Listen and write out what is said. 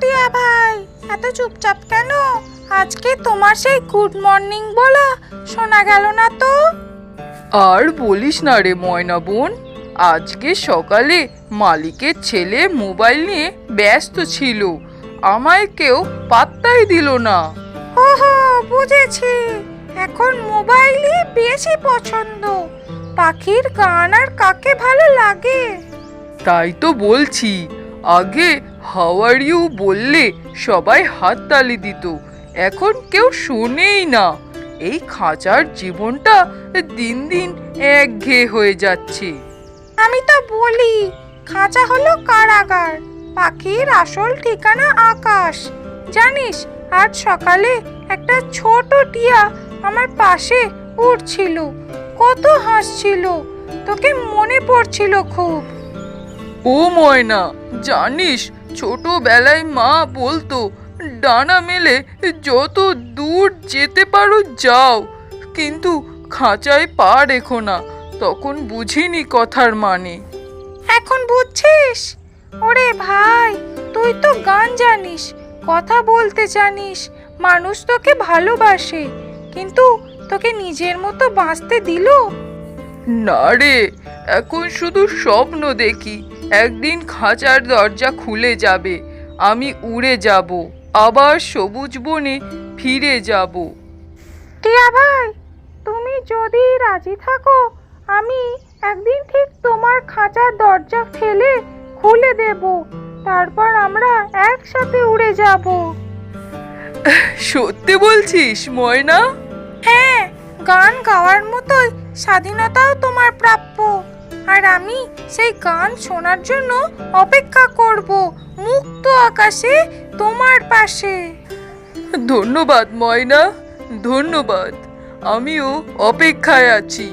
টিয়া ভাই এত চুপচাপ কেন? আজকে তোমার সেই গুড মর্নিং বলা শোনা গেল না তো? আর বলিস না রে ময়না বোন আজকে সকালে মালিকের ছেলে মোবাইল নিয়ে ব্যস্ত ছিল আমায় কেউ পাত্তাই দিল না। ওহো বুঝেছি। এখন মোবাইলই বেশি পছন্দ। পাখির গান আর কাকে ভালো লাগে? তাই তো বলছি আগে হাওয়ার ইউ বললে সবাই হাততালি দিত। এখন কেউ শোনেই না। এই খাঁচার জীবনটা দিন দিন একঘেয়ে হয়ে যাচ্ছে। আমি তো বলি, খাঁচা হলো কারাগার, পাখির আসল ঠিকানা আকাশ। জানিস, আজ সকালে একটা ছোট টিয়া আমার পাশে উঠছিল কত হাসছিল, তোকে মনে পড়ছিল খুব। ও ময়না জানিস ছোটবেলায় মা বলতো ডানা মেলে যত দূর যেতে পারো যাও কিন্তু খাঁচায় পা রেখো না তখন বুঝিনি কথার মানে। এখন বুঝছিস? ওরে ভাই তুই তো গান জানিস কথা বলতে জানিস মানুষ তোকে ভালোবাসে কিন্তু তোকে নিজের মতো বাঁচতে দিল? না রে এখন শুধু স্বপ্ন দেখি একদিন খাঁচার দরজা খুলে যাবে। আমি উড়ে যাব আবার সবুজ বনে ফিরে যাব। টিয়া ভাই তুমি যদি রাজি থাকো আমি একদিন ঠিক তোমার খাঁচার দরজা ঠেলে খুলে দেব তারপর আমরা একসাথে উড়ে যাব। সত্যি বলছিস ময়না? হ্যাঁ গান গাওয়ার মতোই স্বাধীনতাও তোমার প্রাপ্য। আর আমি সেই গান শোনার জন্য অপেক্ষা করব মুক্ত আকাশে তোমার পাশে। ধন্যবাদ, ময়না। ধন্যবাদ। আমিও অপেক্ষায় আছি।